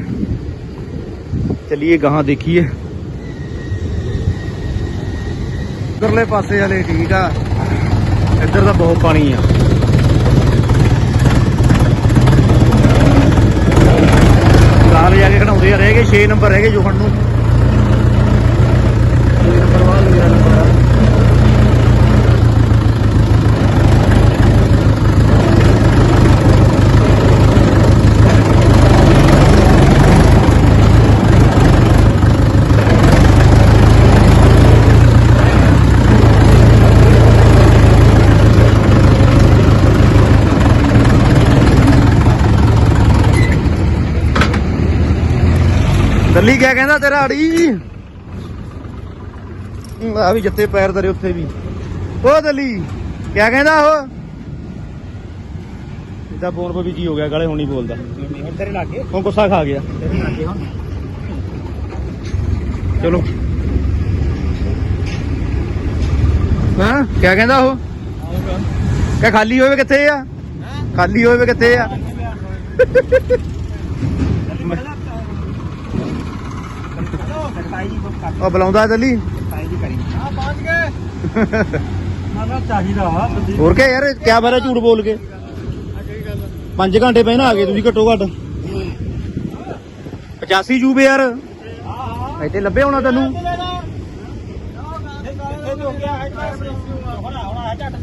ਚੱਲੀਏ ਗਾਹਾਂ ਦੇਖੀਏ। ਉਧਰਲੇ ਪਾਸੇ ਹਲੇ ਠੀਕ ਆ। ਇੱਧਰ ਤਾਂ ਬਹੁਤ ਪਾਣੀ ਆ। ਨਾਲ ਜਾ ਕੇ ਖੜਾਉਂਦੇ ਆ, ਰਹਿ ਗਏ 6 ਨੰਬਰ ਰਹਿ ਗਏ ਜੋਖਣ ਨੂੰ 6 ਨੰਬਰ ਵਾਲਾ ਮੇਰਾ ਨੰਬਰ ਆ ਦਿੱਲੀ ਕਿਆ ਕਹਿੰਦਾ ਤੇਰਾ ਅੜੀ? ਆ ਵੀ ਜੱਤੇ ਪੈਰ ਤੇਰੇ ਉੱਥੇ ਵੀ। ਉਹ ਦਿੱਲੀ ਕਿਆ ਕਹਿੰਦਾ ਉਹ? ਇਦਾਂ ਫੋਨ 'ਤੇ ਵੀ ਜੀ ਹੋ ਗਿਆ ਗਾਲੇ ਹੁਣ ਨਹੀਂ ਬੋਲਦਾ। ਤੇਰੇ ਲਾਗੇ? ਹੁਣ ਗੁੱਸਾ ਖਾ ਗਿਆ। ਤੇਰੇ ਲਾਗੇ ਹੁਣ? ਚਲੋ। ਹਾਂ ਕਿਆ ਕਹਿੰਦਾ ਉਹ? ਕਹ ਖਾਲੀ ਹੋਏ ਵੇ ਕਿੱਥੇ ਆ? ਖਾਲੀ ਹੋਏ ਵੇ ਕਿੱਥੇ ਆ? ਉਹ ਬੁਲਾਉਂਦਾ ਦਿੱਲੀ? ਚਾਹੀਦਾ ਵਾ ਹੋਰ ਕਿਆ ਯਾਰ ਕਿਆ ਬਾਰੇ ਝੂਠ ਬੋਲ ਕੇ? 5 ਘੰਟੇ ਪਹਿਲਾਂ ਆ ਗਏ ਤੁਸੀਂ ਘੱਟੋ ਘੱਟ। 85 ਜੂਬੇ ਯਾਰ। ਇੱਥੇ ਲੱਭੇ ਹੋਣਾ ਤੈਨੂੰ?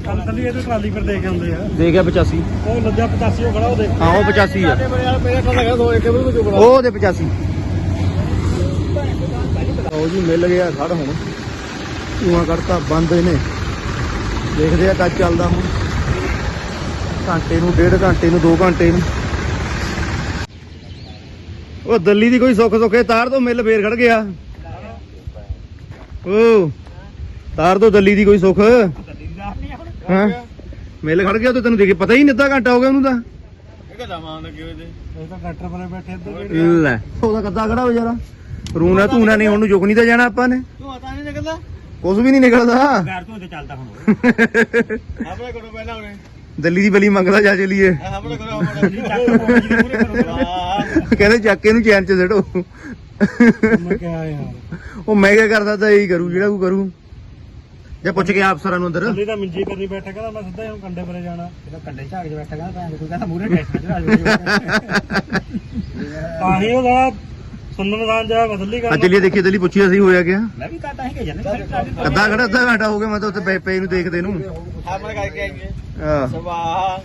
ਕੱਲੀ ਇਹਦੇ ਟਰਾਲੀ ਪਰ ਦੇ ਕੇ ਆਉਂਦੇ ਆ। ਦੇ ਗਿਆ 85 ਉਹ ਲੱਜਾ 85 ਉਹ ਖੜਾ ਉਹਦੇ ਹਾਂ ਉਹ 85 ਆ। ਮੇਰੇ ਕੋਲ ਹੈਗਾ ਉਹ ਦੇ 85 ਉਹ ਜੀ ਮਿਲ ਗਿਆ ਖੜ ਹੁਣ। ਧੂਆਂ ਕੱਢਤਾ ਬੰਦ ਇਹਨੇ। ਦੇਖਦੇ ਆ ਕਦ ਚੱਲਦਾ ਹੁਣ। ਘੰਟੇ ਨੂੰ ਡੇਢ ਘੰਟੇ ਨੂੰ 2 ਘੰਟੇ ਨੂੰ। ਉਹ ਦਿੱਲੀ ਦੀ ਕੋਈ ਸੁੱਖ ਸੁੱਖੇ ਤਾਰ ਤੋਂ ਮਿਲ ਫੇਰ ਖੜ ਗਿਆ। ਓ ਤਾਰ ਤੋਂ ਦਿੱਲੀ ਦੀ ਕੋਈ ਸੁੱਖ? ਹਾਂ? ਮਿਲ ਖੜ ਗਿਆ ਤੇ ਤੈਨੂੰ ਦੇਖੇ ਪਤਾ ਹੀ ਨਹੀਂ ਅੱਧਾ ਘੰਟਾ ਹੋ ਗਿਆ ਉਹਨੂੰ ਤਾਂ। ਇਹ ਤਾਂ ਡਾਕਟਰ ਬਣੇ ਬੈਠੇ ਇੱਧਰ। ਲੈ। ਉਹਦਾ ਕੱਦਾ ਖੜਾ ਹੋ ਯਾਰਾ? ਰੂਣਾ ਧੂਣਾ ਨਹੀਂ ਉਹਨੂੰ ਜੁਕ ਨਹੀਂ ਤਾਂ ਜਾਣਾ ਆਪਾਂ ਨੇ। ਤੂੰ ਆਤਾ ਨਹੀਂ ਨਿਕਲਦਾ ਕੁਝ ਵੀ ਨਹੀਂ ਨਿਕਲਦਾ। ਘਰ ਤੋਂ ਤੇ ਚੱਲਦਾ ਹੁਣ ਆਪਣੇ ਕੋਲੋਂ ਪਹਿਲਾਂ ਉਹਨੇ। ਦਿੱਲੀ ਦੀ ਬਲੀ ਮੰਗਦਾ ਜਾ ਚਲੀਏ। ਆਪਣੇ। ਕੋਲੋਂ ਆਪਣੇ ਕਹਿੰਦੇ ਚੱਕ ਕੇ ਇਹਨੂੰ ਚੈਨ ਚ ਸਿੱਟੋ ਮੈਂ ਕਿਹਾ ਯਾਰ। ਉਹ ਮੈਂ ਕਿਆ ਕਰਦਾ ਤਾਂ ਇਹੀ ਕਰੂ ਜਿਹੜਾ ਕੋ ਕਰੂ। ਜਾਂ ਪੁੱਛ ਕੇ ਆਪ ਅਫਸਰਾਂ ਨੂੰ ਅੰਦਰ। ਤਾਂ ਮੰਜੀ ਕਰਨੀ ਬੈਠਾ ਕਹਿੰਦਾ ਮੈਂ ਸਿੱਧਾ ਹੀ ਕੰਡੇ ਪਰੇ ਜਾਣਾ। ਇਹਦਾ ਕੰਡੇ ਝਾੜ ਕੇ ਬੈਠਾ ਕਹਿੰਦਾ ਕੋਈ ਕਹਿੰਦਾ ਮੂਰੇ ਟੈਸਟ ਚ ਆ ਤਾਂ ਹੀ ਉਹਦਾ ਸੁਣਨ ਦਾ ਜਾ ਬਦਲੀ ਆ ਚਲੀਏ ਦੇਖੀਏ ਦਿੱਲੀ ਪੁੱਛੀ ਅਸੀਂ ਹੋਇਆ ਕਿਆ। ਮੈਂ ਵੀ ਕਹਤਾ ਹੀ ਕਿ ਜਨੇ ਅੱਧਾ ਘੜਾ ਅੱਧਾ ਘੰਟਾ ਹੋ ਗਿਆ ਮੈਂ ਤਾਂ ਉੱਥੇ ਪਏ ਪਏ ਨੂੰ ਦੇਖਦੇ ਨੂੰ। ਆਪਣੇ ਕਰਕੇ ਆਈਏ। ਹਾਂ ਸਵਾਹ।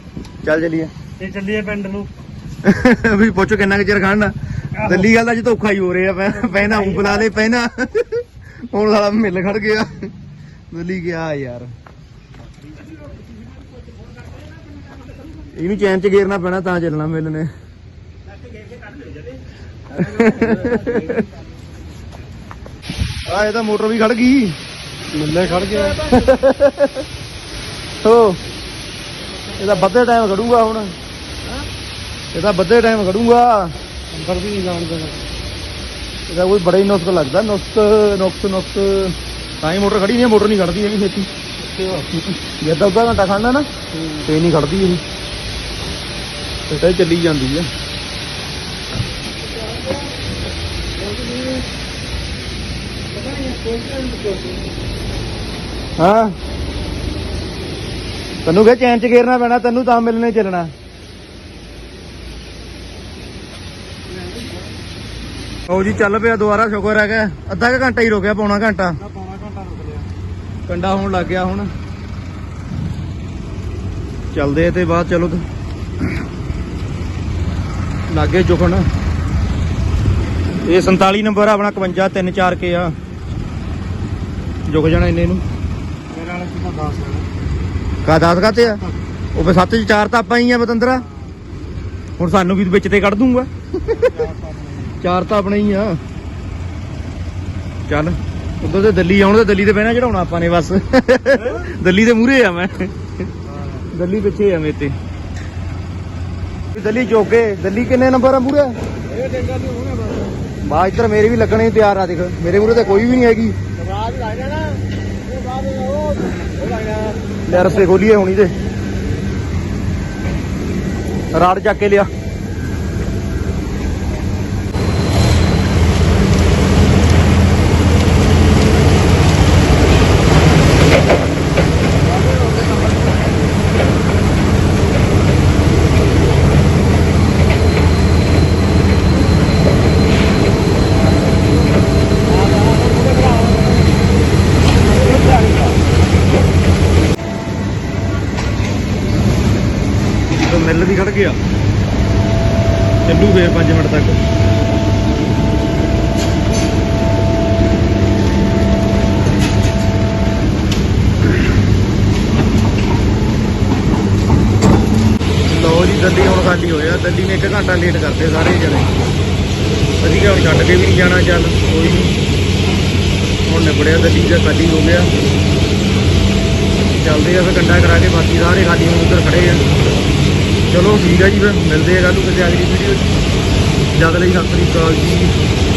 ਚੱਲ ਚਲੀਏ। ਤੇ ਚੱਲੀਏ ਪਿੰਡ ਨੂੰ। ਵੀ ਪੁੱਛੋ ਕਿੰਨਾ ਕੁ ਚਿਰ ਖੜਨਾ। ਦਿੱਲੀ ਗੱਲ ਦਾ ਅੱਜ ਧੋਖਾ ਹੀ ਹੋ ਰਿਹਾ ਪੈ- ਪਹਿਨਾ ਉਂ ਬੁਲਾ ਲੇ ਪਹਿਨਾ। ਹੁਣ ਸਾਲਾ ਮਿਲ ਖੜ ਗਿਆ। ਦਿੱਲੀ ਗਿਆ ਯਾਰ। ਇਹਨੂੰ ਚੈਨ ਚ ਗੇਰਨਾ ਪੈਣਾ ਤਾਂ ਚੱਲਣਾ ਮਿਲ ਨੇ ਆ ਇਹ ਤਾਂ ਮੋਟਰ ਵੀ ਖੜ ਗਈ। ਮਿੱਲੇ ਖੜ ਗਿਆ ਹੋ। ਇਹਦਾ ਬੱਧੇ ਟਾਈਮ ਖੜੂਗਾ ਹੁਣ। ਇਹਦਾ ਬੱਧੇ ਟਾਈਮ ਖੜੂਗਾ। ਅੰਦਰ ਵੀ ਨਹੀਂ ਜਾਣ ਦੇਣਾ ਇਹਦਾ ਕੋਈ ਬੜਾ ਹੀ ਨੁਸਖ ਲੱਗਦਾ ਨੁਸਖ ਨੁਕਸ ਨੁਕਸ ਤਾਂ ਹੀ ਮੋਟਰ ਖੜੀ ਨਹੀਂ ਮੋਟਰ ਨਹੀਂ ਖੜਦੀ ਹੈਗੀ ਛੇਤੀ। ਜੇ ਅੱਧਾ ਅੱਧਾ ਘੰਟਾ ਖੜਨਾ ਨਾ ਤੇ ਨਹੀਂ ਖੜਦੀ ਇਹ। ਇਹ ਤਾਂ ਚੱਲੀ ਜਾਂਦੀ ਹੈ। ਹਾਂ। ਤੈਨੂੰ ਕਿਹਾ ਚੈਨ ਚ ਘੇਰਨਾ ਪੈਣਾ, ਤੈਨੂੰ ਤਾਂ ਮਿਲਣੇ ਚੱਲਣਾ। ਉਹ ਜੀ, ਚੱਲ ਪਿਆ ਦੁਬਾਰਾ, ਸ਼ੁਕਰ ਹੈਗਾ ਅੱਧਾ ਕੁ ਘੰਟਾ ਹੀ ਰੁਕਿਆ ਪੌਣਾ ਘੰਟਾ ਪੌਣਾ ਘੰਟਾ। ਰੁਕ ਲਿਆ ਕੰਡਾ ਹੋਣ ਲੱਗ ਗਿਆ ਹੁਣ। ਚੱਲਦੇ ਤੇ ਬਾਅਦ, ਚਲੋ ਤੇ। ਲਾਗੇ ਚੁਕਣ। ਇਹ 47 ਨੰਬਰ ਆ ਆਪਣਾ 51 3 4 ਕੇ ਆ। ਜੁਕ ਜਾਣਾ ਇੰਨੇ ਨੂੰ। ਮੇਰੇ ਵਾਲੇ ਕਿਤਾ 10 ਲੈਣਾ ਕਾ ਦਾਸ ਕਾਤੇ ਆ? ਉਹ ਫੇ ਸੱਤ ਚ ਚਾਰ ਤਾਂ ਆਪਾਂ ਹੀ ਆ ਬਤੰਦਰਾ। ਹੁਣ ਸਾਨੂੰ ਵੀ ਵਿੱਚ ਤੇ ਕੱਢ ਦੂੰਗਾ। ਚਾਰ ਤਾਂ ਆਪਣੇ ਹੀ ਆ। ਚੱਲ ਉਦੋਂ ਤੇ ਦਿੱਲੀ ਆਉਣ ਤੇ ਦਿੱਲੀ ਤੇ ਬਹਿਣਾ ਚੜਾਉਣਾ ਆਪਾਂ ਨੇ ਬਸ। ਦਿੱਲੀ ਦੇ ਮੂਹਰੇ ਆ ਮੈਂ। ਦਿੱਲੀ ਪਿੱਛੇ ਆ ਮੇਰੇ ਤੇ। ਵੀ ਦਿੱਲੀ ਜੋਗੇ ਦਿੱਲੀ ਕਿੰਨੇ ਨੰਬਰ ਆ ਇਹ ਡੇਗਾ ਹੋਣਾ ਬਸ। ਬਾ ਇੱਧਰ ਮੇਰੇ ਵੀ ਲੱਗਣੇ ਹੀ ਤਿਆਰ ਆ ਦੇਖ। ਮੇਰੇ ਮੂਹਰੇ ਤੇ ਕੋਈ ਵੀ ਨਹੀਂ ਹੈਗੀ। ਰਾਜ ਲੱਗ ਜਾਣਾ ਇਹ ਬਾਅਦ ਉਹ ਉਹ ਲੱਗ ਜਾਣਾ ਲੈ ਰਸਤੇ ਖੋਲੀਏ ਹੁਣੀ ਤੇ। ਰਾੜ ਚੱਕ ਕੇ ਲਿਆ ਤਾਂ ਮਿਲ ਵੀ ਖੜ ਗਿਆ। ਚੱਲੂ ਫੇਰ 5 ਮਿੰਟ ਤੱਕ। ਲੋ ਜੀ, ਗੱਡੀ ਹੁਣ ਖਾਲੀ ਹੋਇਆ ਗੱਡੀ ਨੇ 1 ਘੰਟਾ ਲੇਟ ਕਰਤੇ ਸਾਰੇ ਜਣੇ। ਅਸੀਂ ਹੁਣ ਛੱਡ ਕੇ ਵੀ ਨਹੀਂ ਜਾਣਾ, ਚੱਲ ਕੋਈ ਨਹੀਂ ਹੁਣ ਨਿਬੜਿਆ ਗੱਡੀ ਦਾ, ਖਾਲੀ ਹੋ ਗਿਆ। ਚੱਲਦੇ ਆ ਫਿਰ ਕੰਡਾ ਕਰਾ ਕੇ ਬਾਕੀ ਸਾਰੇ ਖਾਲੀ ਹੁਣ ਉੱਧਰ ਖੜੇ ਆ। ਚਲੋ ਠੀਕ ਆ ਜੀ, ਫਿਰ ਮਿਲਦੇ ਆ ਕੱਲ ਨੂੰ ਕਿਸੇ ਅਗਲੀ ਵੀਡੀਓ 'ਚ। ਜਦ ਲਈ ਸਤਿ ਸ੍ਰੀ ਅਕਾਲ ਜੀ।